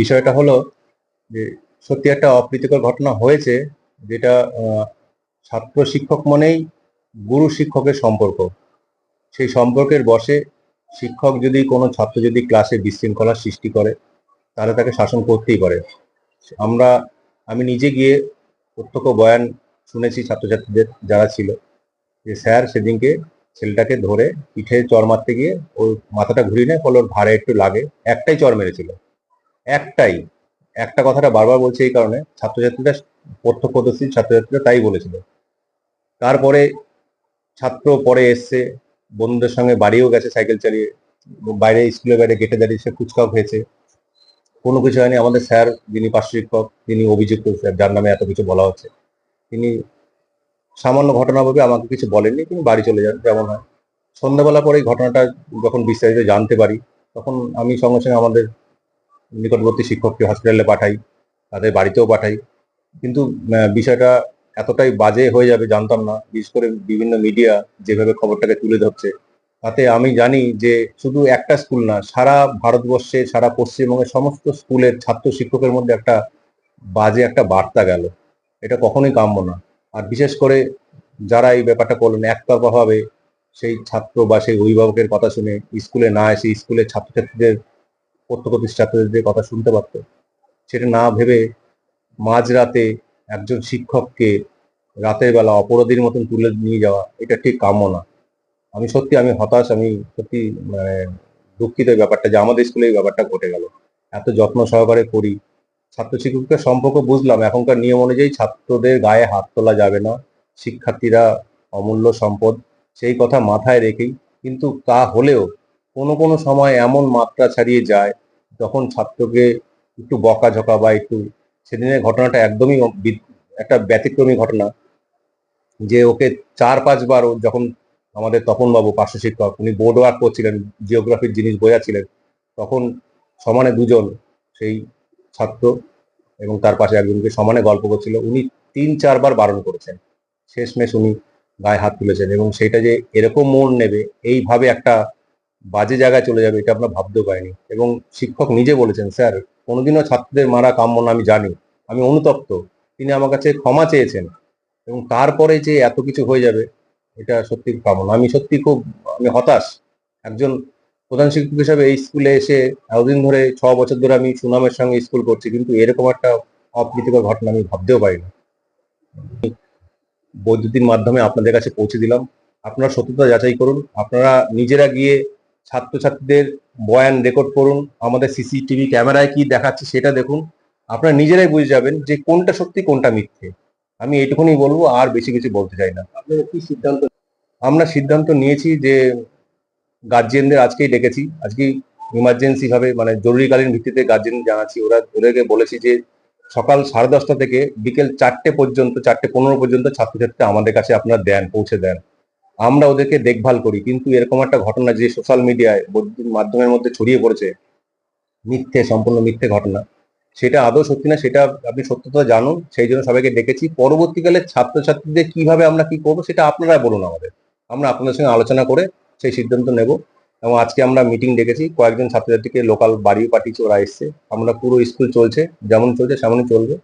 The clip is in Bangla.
বিষয়টা হলো যে সত্যি একটা অপ্রীতিকর ঘটনা হয়েছে, যেটা ছাত্র শিক্ষক মনেই গুরু শিক্ষকের সম্পর্ক। সেই সম্পর্কের বসে শিক্ষক যদি কোনো ছাত্র যদি ক্লাসে বিশৃঙ্খলার সৃষ্টি করে তাহলে তাকে শাসন করতেই পারে। আমরা, আমি নিজে গিয়ে প্রত্যক্ষ বয়ান শুনেছি ছাত্রছাত্রীদের যারা ছিল যে, স্যার, সেদিনকে ছেলেটাকে ধরে পিঠে চর মারতে গিয়ে ওর মাথাটা ঘুরিয়ে নেয়, ফলে ওর ভাড়ে একটু লাগে, একটাই চর মেরেছিল। একটাই। একটা কথাটা বারবার বলছে এই কারণে, ছাত্রছাত্রীরা প্রত্যক্ষদর্শী ছাত্রছাত্রীরা তাই বলেছিল। তারপরে ছাত্র পরে এসছে, বন্ধুদের সঙ্গে বাড়িও গেছে সাইকেল চালিয়ে, বাইরে স্কুলের বাইরে গেটে দাঁড়িয়ে সে ফুচকাও খেয়েছে। কোনো কিছু হয়নি। আমাদের স্যার, যিনি পার্শ্ব শিক্ষক যিনি অভিযুক্ত স্যার, যার নামে এত কিছু বলা হচ্ছে। তিনি সামান্য ঘটনাভাবে আমাকে কিছু বলেননি, তিনি বাড়ি চলে যান, যেমন হয়। সন্ধ্যাবেলা পরে ঘটনাটা যখন বিস্তারিত জানতে পারি, তখন আমি সঙ্গে সঙ্গে আমাদের নিকটবর্তী শিক্ষককে হসপিটালে পাঠাই, তাদের বাড়িতেও পাঠাই। কিন্তু বিষয়টা এতটাই বাজে হয়ে যাবে জানতাম না, বিশেষ করে বিভিন্ন মিডিয়া যেভাবে খবরটাকে তুলে ধরছে। তাতে আমি জানি যে শুধু একটা স্কুল না, সারা ভারতবর্ষে, সারা পশ্চিমবঙ্গের সমস্ত স্কুলের ছাত্র শিক্ষকের মধ্যে একটা বাজে একটা বার্তা গেল। এটা কখনোই কাম্য না। আর বিশেষ করে যারা এই ব্যাপারটা করলেন, একতরফাভাবে সেই ছাত্র বা সেই অভিভাবকের কথা শুনে স্কুলে না এসে স্কুলের ছাত্রছাত্রীদের প্রত্যক্ষদর্শী ছাত্রছাত্রীদের কথা শুনতে পারতো, সেটা না ভেবে মাঝরাতে একজন শিক্ষককে রাতের বেলা অপরাধীর মতন তুলে নিয়ে যাওয়া, এটা ঠিক কাম্য না। আমি সত্যি, আমি হতাশ, আমি সত্যি মানে দুঃখিত ব্যাপারটা যে আমাদের স্কুলে এই ব্যাপারটা ঘটে গেল। এত যত্ন সহকারে করি। ছাত্র শিক্ষকের সম্পর্ক বুঝলাম, এখনকার নিয়ম অনুযায়ী ছাত্রদের গায়ে হাত তোলা যাবে না। শিক্ষার্থীরা অমূল্য সম্পদ, সেই কথা মাথায় রেখেই। কিন্তু তা হলেও কোনো কোনো সময় এমন মাত্রা ছাড়িয়ে যায় যখন ছাত্রকে একটু বকাঝকা বা একটু সেদিনের ঘটনাটা একদমই একটা ব্যতিক্রমী ঘটনা, যে ওকে চার পাঁচবার যখন আমাদের তপনবাবু পার্শ্ব শিক্ষক, উনি বোর্ড ওয়ার্ক করছিলেন জিওগ্রাফির জিনিস বোঝাচ্ছিলেন, তখন সমানে দুজন সেই ছাত্র এবং তার পাশে একজনকে সমানে গল্প করছিল। উনি তিন চারবার বারণ করেছেন। শেষমেশ উনি গায়ে হাত তুলেছেন এবং সেটা যে এরকম মোড় নেবে, এইভাবে একটা বাজে জায়গায় চলে যাবে, এটা আমরা ভাবতেও পারিনি। এবং শিক্ষক নিজে বলেছেন, স্যার, কোনোদিনও ছাত্রদের মারা কাম্য না, আমি জানি। আমি অনুতপ্ত। তিনি আমার কাছে ক্ষমা চেয়েছেন। এবং তারপরে যে এত কিছু হয়ে যাবে, এটা সত্যি কাম্য না। আমি সত্যি খুব, আমি হতাশ। একজন প্রধান শিক্ষক হিসাবে এই স্কুলে এসে এতদিন ধরে ছ বছর ধরে আমি সুনামের সঙ্গে স্কুল করছি, কিন্তু এরকম একটা অপ্রীতিকর ঘটনা আমি ভাবতেও পারিনি। বৈদ্যুতিন মাধ্যমে আপনাদের কাছে পৌঁছে দিলাম। আপনারা সত্যতা যাচাই করুন। আপনারা নিজেরা গিয়ে ছাত্রছাত্রীদের বয়ান রেকর্ড করুন আমাদের সিসিটিভি ক্যামেরায় কি দেখাচ্ছে সেটা দেখুন। আপনারা নিজেরাই বুঝে যাবেন যে কোনটা সত্যি কোনটা মিথ্যে। আমি এটুকুনি বলব আর বেশি কিছু বলতে চাই না। কি সিদ্ধান্ত আমরা সিদ্ধান্ত নিয়েছি যে গার্জিয়ানদের আজকেই ডেকেছি। আজকেই ইমার্জেন্সি ভাবে মানে জরুরিকালীন ভিত্তিতে গার্জেন জানাচ্ছি। ওরা ওদেরকে বলেছি যে সকাল সাড়ে দশটা থেকে বিকেল চারটে পর্যন্ত চারটে পনেরো পর্যন্ত ছাত্রছাত্রী আমাদের কাছে আপনারা দেন পৌঁছে দেন। আমরা ওদেরকে দেখভাল করি, কিন্তু এরকম একটা ঘটনা যে সোশ্যাল মিডিয়ায় মাধ্যমের মধ্যে ছড়িয়ে পড়েছে, মিথ্যে, সম্পূর্ণ মিথ্যে ঘটনা, সেটা আদৌ সত্যি না, সেটা আপনি সত্যতা জানুন, সেই জন্য সবাইকে ডেকেছি। পরবর্তীকালে ছাত্রছাত্রীদের কীভাবে আমরা কি করব, সেটা আপনারা বলুন আমাদের। আমরা আপনাদের সঙ্গে আলোচনা করে সেই সিদ্ধান্ত নেব এবং আজকে আমরা মিটিং ডেকেছি, কয়েকজন ছাত্রছাত্রীকে লোকাল বাড়িও পাঠিয়েছি, ওরা এসছে। আমরা পুরো স্কুল চলছে, যেমন চলছে, সেমনই চলবে।